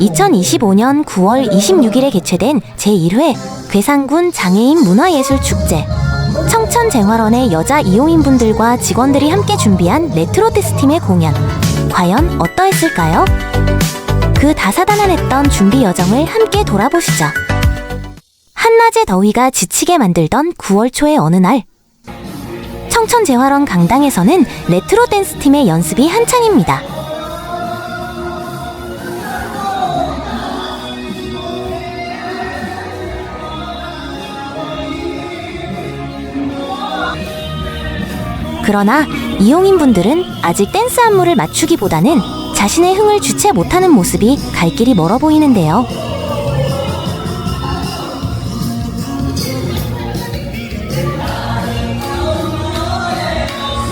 2025년 9월 26일에 개최된 제1회 괴산군 장애인 문화예술축제. 청천쟁활원의 여자 이용인분들과 직원들이 함께 준비한 레트로 댄스팀의 공연. 과연 어떠했을까요? 그 다사다난했던 준비 여정을 함께 돌아보시죠. 한낮의 더위가 지치게 만들던 9월 초의 어느 날. 청천재활원 강당에서는 레트로 댄스팀의 연습이 한창입니다. 그러나 이용인 분들은 아직 댄스 안무를 맞추기보다는 자신의 흥을 주체 못하는 모습이 갈 길이 멀어 보이는데요.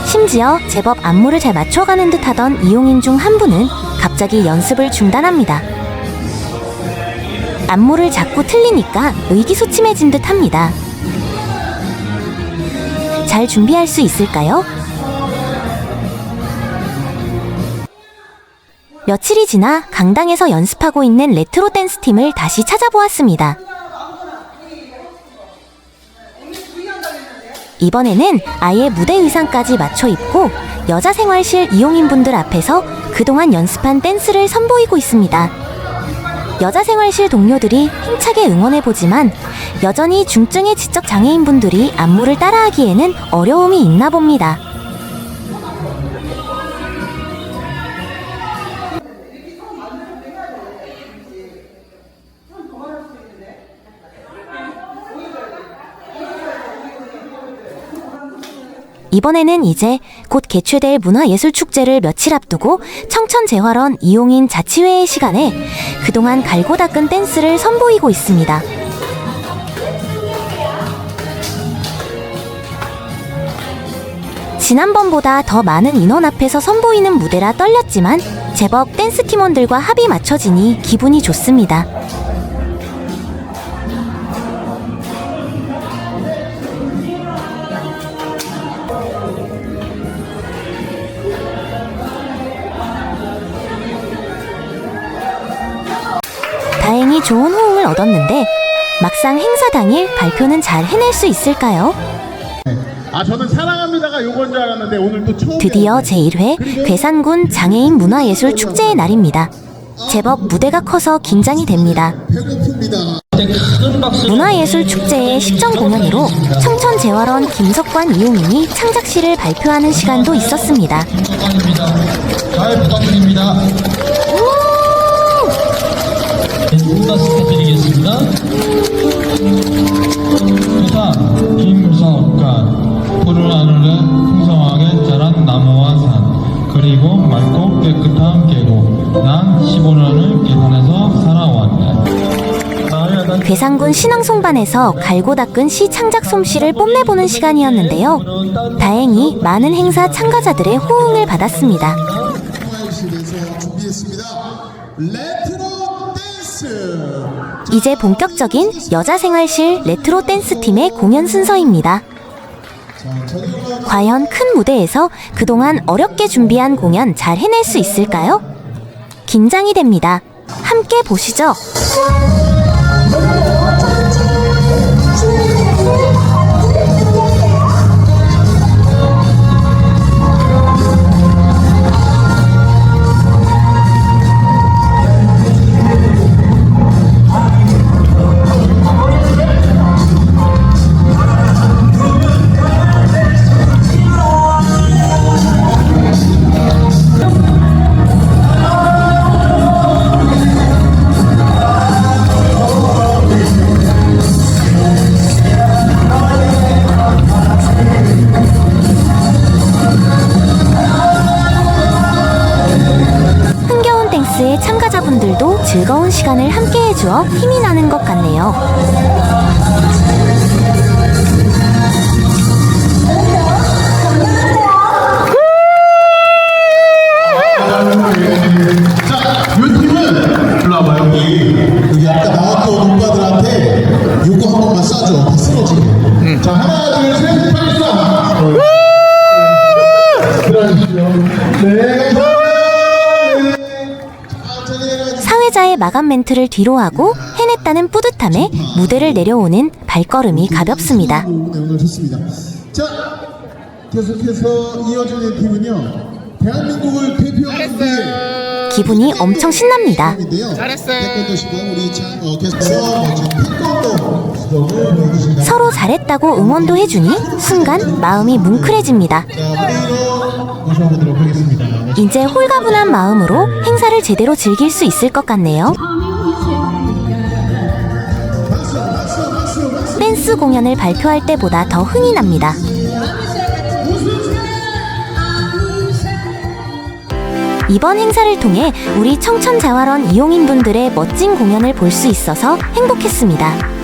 심지어 제법 안무를 잘 맞춰가는 듯 하던 이용인 중 한 분은 갑자기 연습을 중단합니다. 안무를 자꾸 틀리니까 의기소침해진 듯 합니다. 잘 준비할 수 있을까요? 며칠이 지나 강당에서 연습하고 있는 레트로 댄스 팀을 다시 찾아보았습니다. 이번에는 아예 무대 의상까지 맞춰 입고 여자 생활실 이용인분들 앞에서 그동안 연습한 댄스를 선보이고 있습니다. 여자 생활실 동료들이 힘차게 응원해보지만 여전히 중증의 지적 장애인분들이 안무를 따라하기에는 어려움이 있나 봅니다. 이번에는 이제 곧 개최될 문화예술축제를 며칠 앞두고 청천재활원 이용인 자치회의 시간에 그동안 갈고 닦은 댄스를 선보이고 있습니다. 지난번보다 더 많은 인원 앞에서 선보이는 무대라 떨렸지만 제법 댄스 팀원들과 합이 맞춰지니 기분이 좋습니다. 좋은 호응을 얻었는데 막상 행사 당일 발표는 잘 해낼 수 있을까요? 아 저는 사랑합니다가 요건 줄 알았는데 오늘 또 처음 드디어 제1회 괴산군 장애인 문화예술 축제의 날입니다. 제법 무대가 커서 긴장이 됩니다. 문화예술 축제의 식전 공연으로 청천 재활원 김석관 이용인이 창작시를 발표하는 시간도 있었습니다. 잘 부탁드립니다. 인사 드리겠습니다. 부산 김사업가 푸른 하늘에 풍성하게 자란 나무와 산 그리고 맑고 깨끗한 계곡 난 15년을 계산해서 살아왔네. 괴산군 신앙송반에서 갈고 닦은 시 창작 솜씨를 뽐내보는 시간이었는데요. 다행히 많은 행사 참가자들의 호응을 받았습니다. 통화실에서 준비했습니다. 레트로. 이제 본격적인 여자 생활실 레트로 댄스 팀의 공연 순서입니다. 과연 큰 무대에서 그동안 어렵게 준비한 공연 잘 해낼 수 있을까요? 긴장이 됩니다. 함께 보시죠. 즐거운 시간을 함께 해 주어 힘이 나는 것 같네요. 자, 요 팀은 일로 와봐 여기. 여기 아까 나왔던 오빠들한테 요거 한 번만 쏴줘. 다 쓰러지게. 자, 하나, 마감 멘트를 뒤로 하고 해냈다는 뿌듯함에 무대를 내려오는 발걸음이 가볍습니다. 자, 계속해서 이어지는 팀은요. 대한민국을 대표하는 게 기분이 엄청 신납니다. 어. 서로 잘했다고 응원도 해주니 순간 마음이 뭉클해집니다. 자, 무대로 모셔보도록 하겠습니다. 이제 홀가분한 마음으로 행사를 제대로 즐길 수 있을 것 같네요. 댄스 공연을 발표할 때보다 더 흥이 납니다. 이번 행사를 통해 우리 청천자활원 이용인분들의 멋진 공연을 볼 수 있어서 행복했습니다.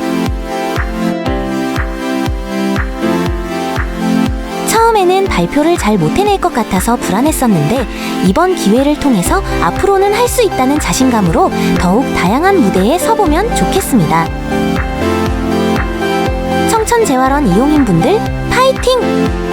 처음에는 발표를 잘 못해낼 것 같아서 불안했었는데 이번 기회를 통해서 앞으로는 할 수 있다는 자신감으로 더욱 다양한 무대에 서보면 좋겠습니다. 청천재활원 이용인분들 파이팅!